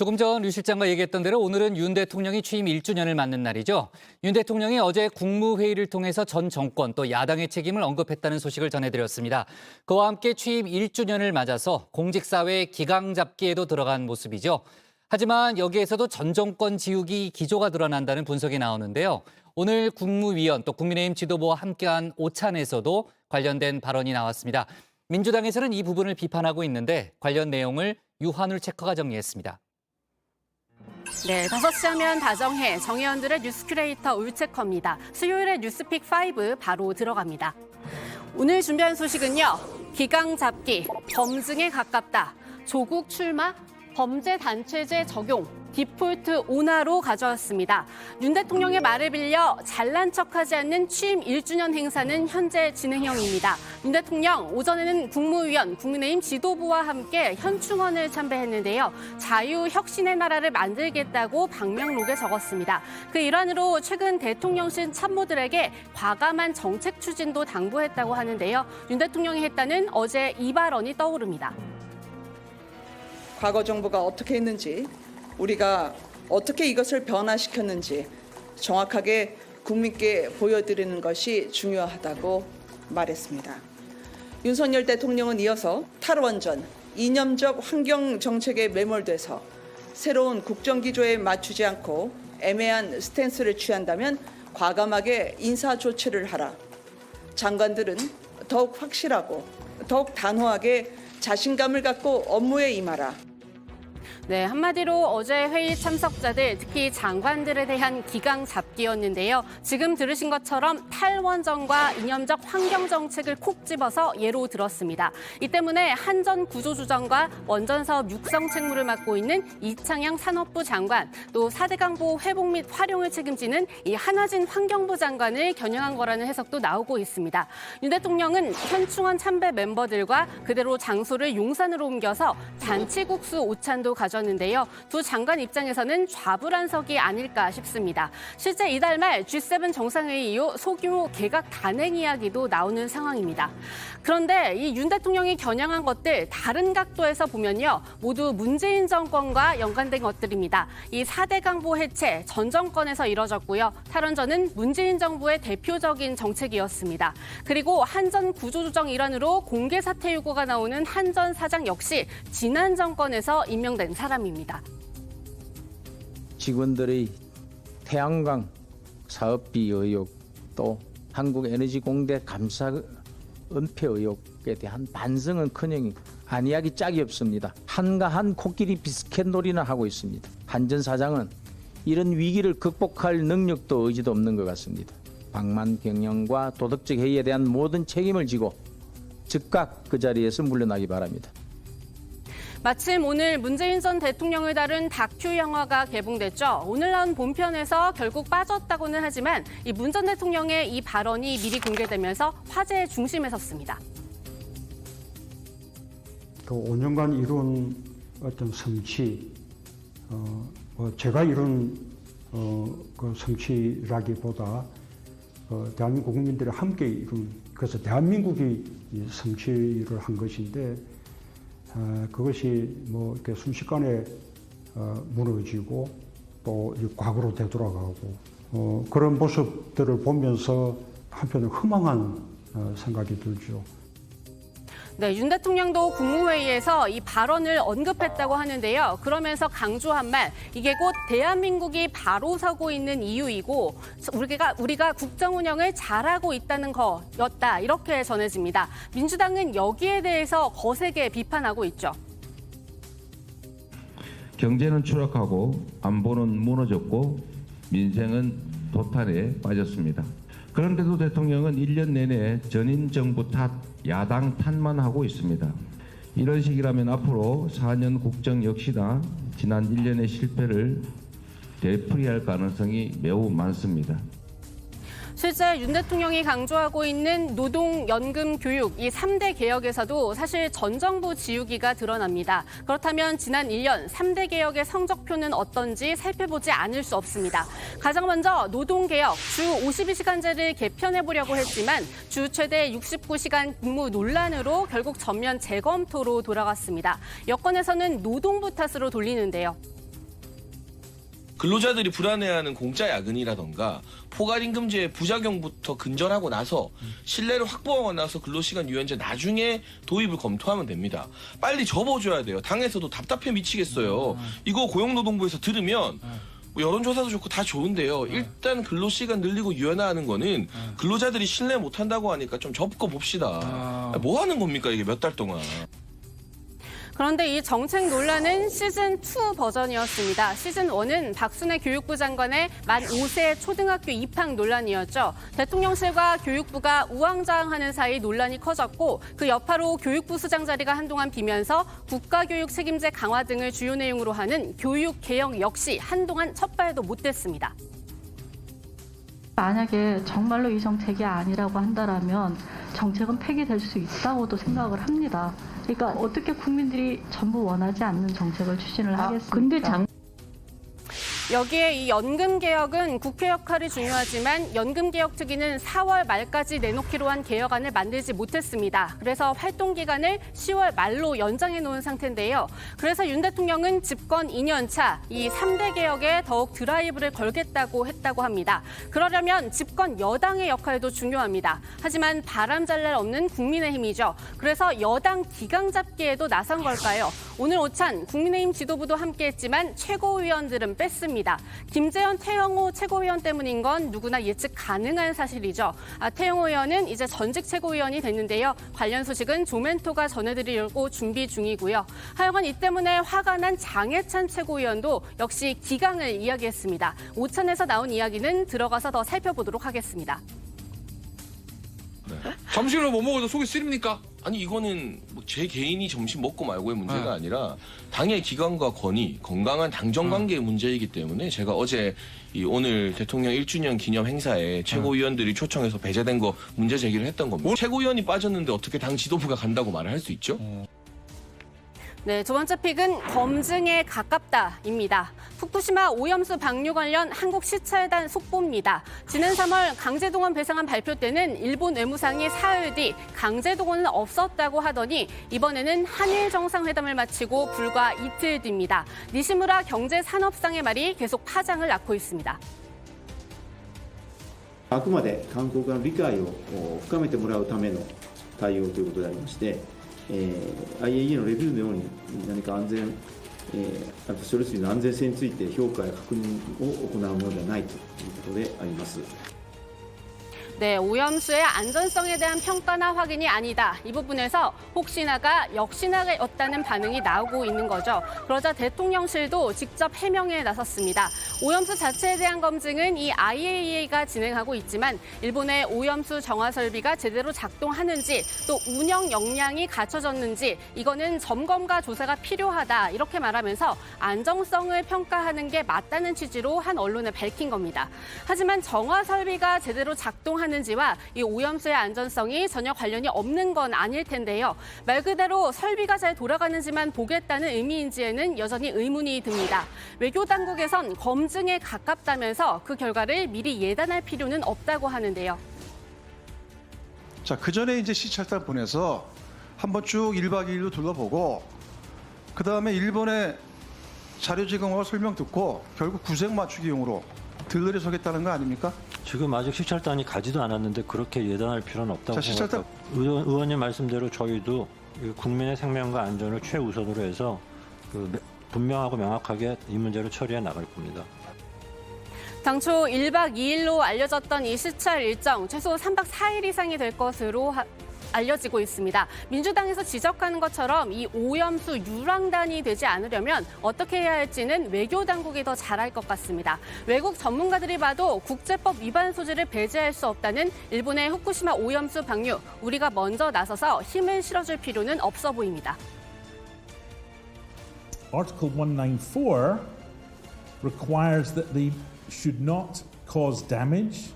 조금 전 류 실장과 얘기했던 대로 오늘은 윤 대통령이 취임 1주년을 맞는 날이죠. 윤 대통령이 어제 국무회의를 통해서 전 정권 또 야당의 책임을 언급했다는 소식을 전해드렸습니다. 그와 함께 취임 1주년을 맞아서 공직사회 기강 잡기에도 들어간 모습이죠. 하지만 여기에서도 전 정권 지우기 기조가 드러난다는 분석이 나오는데요. 오늘 국무위원 또 국민의힘 지도부와 함께한 오찬에서도 관련된 발언이 나왔습니다. 민주당에서는 이 부분을 비판하고 있는데 관련 내용을 유한울 체커가 정리했습니다. 네, 5시 하면 다정해 정의원들의 뉴스 큐레이터 울체커입니다. 수요일에 뉴스픽 5 바로 들어갑니다. 오늘 준비한 소식은요. 기강 잡기, 검증에 가깝다. 조국 출마, 범죄 단체제 적용, 디폴트 온화로 가져왔습니다. 윤 대통령의 말을 빌려 잘난 척하지 않는 취임 1주년 행사는 현재 진행형입니다. 윤 대통령 오전에는 국무위원, 국민의힘 지도부와 함께 현충원을 참배했는데요. 자유혁신의 나라를 만들겠다고 방명록에 적었습니다. 그 일환으로 최근 대통령실 참모들에게 과감한 정책 추진도 당부했다고 하는데요. 윤 대통령이 했다는 어제 이 발언이 떠오릅니다. 과거 정부가 어떻게 했는지 우리가 어떻게 이것을 변화시켰는지 정확하게 국민께 보여드리는 것이 중요하다고 말했습니다. 윤석열 대통령은 이어서 탈원전, 이념적 환경 정책에 매몰돼서 새로운 국정 기조에 맞추지 않고 애매한 스탠스를 취한다면 과감하게 인사 조치를 하라. 장관들은 더욱 확실하고 더욱 단호하게 자신감을 갖고 업무에 임하라. 네, 한마디로 어제 회의 참석자들, 특히 장관들에 대한 기강 잡기였는데요. 지금 들으신 것처럼 탈원전과 이념적 환경 정책을 콕 집어서 예로 들었습니다. 이 때문에 한전 구조조정과 원전 사업 육성 책무를 맡고 있는 이창양 산업부 장관, 또 4대 강보 회복 및 활용을 책임지는 이 한화진 환경부 장관을 겨냥한 거라는 해석도 나오고 있습니다. 윤 대통령은 현충원 참배 멤버들과 그대로 장소를 용산으로 옮겨서 잔치국수 오찬도 가 졌는데요. 두 장관 입장에서는 좌불안석이 아닐까 싶습니다. 실제 이달 말 G7 정상회의 이후 소규모 개각 단행 이야기도 나오는 상황입니다. 그런데 이 윤 대통령이 겨냥한 것들 다른 각도에서 보면요. 모두 문재인 정권과 연관된 것들입니다. 이 4대 강보 해체 전 정권에서 이뤄졌고요. 탈원전은 문재인 정부의 대표적인 정책이었습니다. 그리고 한전 구조조정 일환으로 공개 사퇴 요구가 나오는 한전 사장 역시 지난 정권에서 임명된 사람 입니다. 직원들의 태양광 사업비 의혹 또 한국에너지공대 감사 은폐 의혹에 대한 반성은 커녕 안이하기 짝이 없습니다. 한가한 코끼리 비스켓 놀이나 하고 있습니다. 한전 사장은 이런 위기를 극복할 능력도 의지도 없는 것 같습니다. 방만 경영과 도덕적 해이에 대한 모든 책임을 지고 즉각 그 자리에서 물러나기 바랍니다. 마침 오늘 문재인 전 대통령을 다룬 다큐 영화가 개봉됐죠. 오늘 나온 본편에서 결국 빠졌다고는 하지만 이 문 전 대통령의 이 발언이 미리 공개되면서 화제의 중심에 섰습니다. 그 5년간 이룬 어떤 성취, 어, 뭐 제가 이룬 어, 그 성취라기보다 어, 대한민국 국민들이 함께 이룬 그래서 대한민국이 이 성취를 한 것인데 어, 그것이 뭐 이렇게 순식간에 어, 무너지고 또이 과거로 되돌아가고 어, 그런 모습들을 보면서 한편으로 허망한 어, 생각이 들죠. 네, 윤 대통령도 국무회의에서 이 발언을 언급했다고 하는데요. 그러면서 강조한 말, 이게 곧 대한민국이 바로 서고 있는 이유이고 우리가 우리가 국정 운영을 잘하고 있다는 거였다. 이렇게 전해집니다. 민주당은 여기에 대해서 거세게 비판하고 있죠. 경제는 추락하고 안보는 무너졌고 민생은 도탄에 빠졌습니다. 그런데도 대통령은 1년 내내 전인 정부 탓, 야당 탓만 하고 있습니다. 이런 식이라면 앞으로 4년 국정 역시나 지난 1년의 실패를 되풀이할 가능성이 매우 많습니다. 실제 윤 대통령이 강조하고 있는 노동, 연금, 교육 이 3대 개혁에서도 사실 전 정부 지우기가 드러납니다. 그렇다면 지난 1년 3대 개혁의 성적표는 어떤지 살펴보지 않을 수 없습니다. 가장 먼저 노동 개혁, 주 52시간제를 개편해 보려고 했지만 주 최대 69시간 근무 논란으로 결국 전면 재검토로 돌아갔습니다. 여권에서는 노동부 탓으로 돌리는데요. 근로자들이 불안해하는 공짜 야근이라던가 포괄임금제의 부작용부터 근절하고 나서 신뢰를 확보하고 나서 근로시간 유연제 나중에 도입을 검토하면 됩니다. 빨리 접어줘야 돼요. 당에서도 답답해 미치겠어요. 이거 고용노동부에서 들으면 뭐 여론조사도 좋고 다 좋은데요. 일단 근로시간 늘리고 유연화하는 거는 근로자들이 신뢰 못한다고 하니까 좀 접고 봅시다. 뭐 하는 겁니까 이게 몇 달 동안. 그런데 이 정책 논란은 시즌 2 버전이었습니다. 시즌 1은 박순애 교육부 장관의 만 5세 초등학교 입학 논란이었죠. 대통령실과 교육부가 우왕좌왕하는 사이 논란이 커졌고 그 여파로 교육부 수장 자리가 한동안 비면서 국가교육 책임제 강화 등을 주요 내용으로 하는 교육 개혁 역시 한동안 첫 발도 못 댔습니다. 만약에 정말로 이 정책이 아니라고 한다라면 정책은 폐기될 수 있다고도 생각을 합니다. 그러니까 어떻게 국민들이 전부 원하지 않는 정책을 추진을 하겠습니까? 근데 장 여기에 이 연금 개혁은 국회 역할이 중요하지만 연금 개혁 특위는 4월 말까지 내놓기로 한 개혁안을 만들지 못했습니다. 그래서 활동 기간을 10월 말로 연장해 놓은 상태인데요. 그래서 윤 대통령은 집권 2년 차 이 3대 개혁에 더욱 드라이브를 걸겠다고 했다고 합니다. 그러려면 집권 여당의 역할도 중요합니다. 하지만 바람 잘날 없는 국민의힘이죠. 그래서 여당 기강 잡기에도 나선 걸까요? 오늘 오찬 국민의힘 지도부도 함께했지만 최고위원들은 뺐습니다. 김재현, 태영호 최고위원 때문인 건 누구나 예측 가능한 사실이죠. 아, 태영호 의원은 이제 전직 최고위원이 됐는데요. 관련 소식은 조멘토가 전해드리려고 준비 중이고요. 하여간 이 때문에 화가 난 장해찬 최고위원도 역시 기강을 이야기했습니다. 오찬에서 나온 이야기는 들어가서 더 살펴보도록 하겠습니다. 점심을 못 먹어도 속이 쓰립니까? 아니 이거는 뭐제 개인이 점심 먹고 말고의 문제가 아니라 당의 기관과 권위, 건강한 당정 관계의 문제이기 때문에 제가 어제 이 오늘 대통령 1주년 기념 행사에 최고위원들이 초청해서 배제된 거 문제 제기를 했던 겁니다. 최고위원이 빠졌는데 어떻게 당 지도부가 간다고 말을 할 수 있죠? 네, 두 번째 픽은 검증에 가깝다입니다. 후쿠시마 오염수 방류 관련 한국 시찰단 속보입니다. 지난 3월 강제동원 배상안 발표 때는 일본 외무상이 사흘 뒤 강제동원은 없었다고 하더니 이번에는 한일 정상회담을 마치고 불과 이틀 뒤입니다. 니시무라 경제산업상의 말이 계속 파장을 낳고 있습니다. あくまで韓国側の理解をお深めてもらうための対応ということでありまして、 えー IAEA のレビューのように何か安全、えーあと処理水の安全性について評価や確認を行うものではないということであります。 네, 오염수의 안전성에 대한 평가나 확인이 아니다. 이 부분에서 혹시나가 역시나였다는 반응이 나오고 있는 거죠. 그러자 대통령실도 직접 해명에 나섰습니다. 오염수 자체에 대한 검증은 이 IAEA가 진행하고 있지만 일본의 오염수 정화 설비가 제대로 작동하는지 또 운영 역량이 갖춰졌는지 이거는 점검과 조사가 필요하다. 이렇게 말하면서 안정성을 평가하는 게 맞다는 취지로 한 언론에 밝힌 겁니다. 하지만 정화 설비가 제대로 작동하는 지와 이 오염수의 안전성이 전혀 관련이 없는 건 아닐 텐데요. 말 그대로 설비가 잘 돌아가는지만 보겠다는 의미인지에는 여전히 의문이 듭니다. 외교 당국에선 검증에 가깝다면서 그 결과를 미리 예단할 필요는 없다고 하는데요. 자, 그 전에 이제 시찰단 보내서 한번 쭉 1박 2일로 둘러보고 그 다음에 일본의 자료 제공하고 설명 듣고 결국 구색 맞추기용으로 들러리 서겠다는 거 아닙니까? 지금 아직 시찰단이 가지도 않았는데 그렇게 예단할 필요는 없다고 자, 시찰단- 생각합니다. 의원, 의원님 말씀대로 저희도 이 국민의 생명과 안전을 최우선으로 해서 그 매- 분명하고 명확하게 이 문제를 처리해 나갈 겁니다. 당초 1박 2일로 알려졌던 이 시찰 일정 최소 3박 4일 이상이 될 것으로 하- 알려지고 있습니다. 민주당에서 지적하는 것처럼 이 오염수 유랑단이 되지 않으려면 어떻게 해야 할지는 외교 당국이 더 잘할 것 같습니다. 외국 전문가들이 봐도 국제법 위반 소지를 배제할 수 없다는 일본의 후쿠시마 오염수 방류 우리가 먼저 나서서 힘을 실어줄 필요는 없어 보입니다. Article 194 requires that they should not cause damage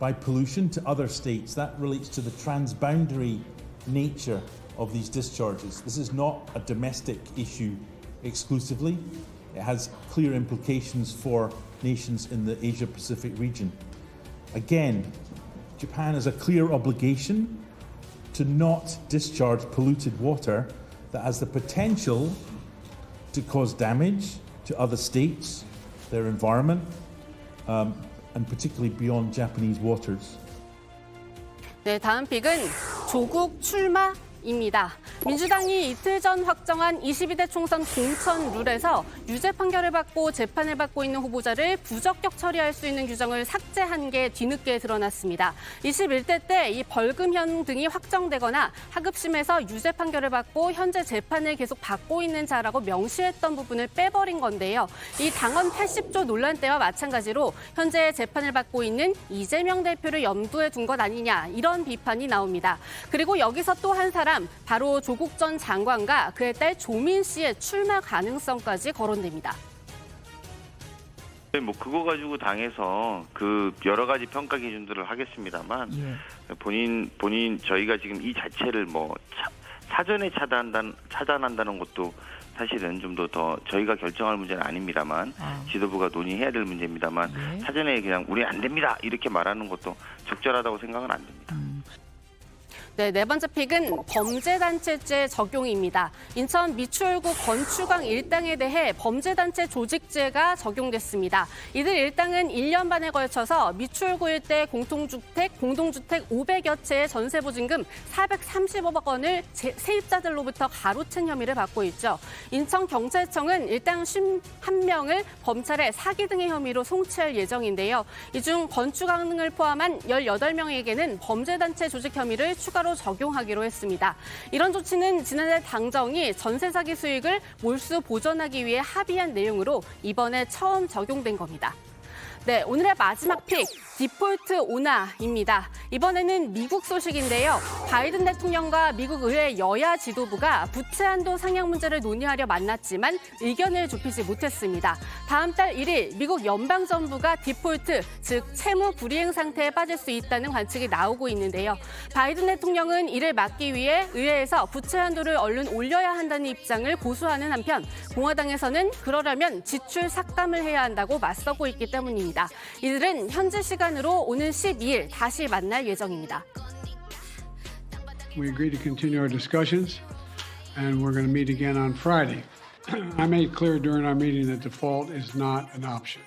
by pollution to other states. That relates to the transboundary nature of these discharges. This is not a domestic issue exclusively. It has clear implications for nations in the Asia Pacific region. Again, Japan has a clear obligation to not discharge polluted water that has the potential to cause damage to other states their environment, um, and particularly beyond Japanese waters. 네, 다음 픽은 조국 출마입니다. 민주당이 이틀 전 확정한 22대 총선 공천 룰에서 유죄 판결을 받고 재판을 받고 있는 후보자를 부적격 처리할 수 있는 규정을 삭제한 게 뒤늦게 드러났습니다. 21대 때 이 벌금형 등이 확정되거나 하급심에서 유죄 판결을 받고 현재 재판을 계속 받고 있는 자라고 명시했던 부분을 빼버린 건데요. 이 당헌 80조 논란 때와 마찬가지로 현재 재판을 받고 있는 이재명 대표를 염두에 둔 것 아니냐 이런 비판이 나옵니다. 그리고 여기서 또 한 사람 바로 조국 전 장관과 그의 딸 조민 씨의 출마 가능성까지 거론됩니다. 뭐 그거 가지고 당에서 그 여러 가지 평가 기준들을 하겠습니다만 본인 본인 저희가 지금 이 자체를 뭐 차, 사전에 차단한다는 차단한다는 것도 사실은 좀 더 더 저희가 결정할 문제는 아닙니다만 지도부가 논의해야 될 문제입니다만 사전에 그냥 우리 안 됩니다 이렇게 말하는 것도 적절하다고 생각은 안 됩니다. 네, 네 번째 픽은 범죄단체죄 적용입니다. 인천 미추홀구 건축왕 일당에 대해 범죄단체 조직죄가 적용됐습니다. 이들 일당은 1년 반에 걸쳐서 미추홀구 일대 공동주택, 공동주택 500여 채의 전세보증금 430억 원을 제- 세입자들로부터 가로챈 혐의를 받고 있죠. 인천경찰청은 일당 51명을 범찰에 사기 등의 혐의로 송치할 예정인데요. 이 중 건축왕을 포함한 18명에게는 범죄단체 조직 혐의를 추가 로 적용하기로 했습니다. 이런 조치는 지난해 당정이 전세 사기 수익을 몰수 보전하기 위해 합의한 내용으로 이번에 처음 적용된 겁니다. 네, 오늘의 마지막 픽 디폴트 오나입니다. 이번에는 미국 소식인데요. 바이든 대통령과 미국 의회 여야 지도부가 부채 한도 상향 문제를 논의하려 만났지만 의견을 좁히지 못했습니다. 다음 달 1일 미국 연방 정부가 디폴트, 즉 채무 불이행 상태에 빠질 수 있다는 관측이 나오고 있는데요. 바이든 대통령은 이를 막기 위해 의회에서 부채 한도를 얼른 올려야 한다는 입장을 고수하는 한편 공화당에서는 그러려면 지출 삭감을 해야 한다고 맞서고 있기 때문입니다. 이들은 현지 시간으로 오는 12일 다시 만날 예정입니다. We agreed to continue our discussions, and we're going to meet again on Friday. I made clear during our meeting that default is not an option.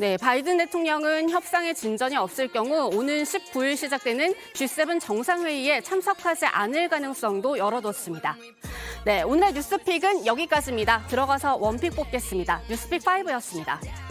네, 바이든 대통령은 협상에 진전이 없을 경우 오는 19일 시작되는 G7 정상회의에 참석하지 않을 가능성도 열어뒀습니다. 네, 오늘의 뉴스픽은 여기까지입니다. 들어가서 원픽 뽑겠습니다. 뉴스픽 5였습니다.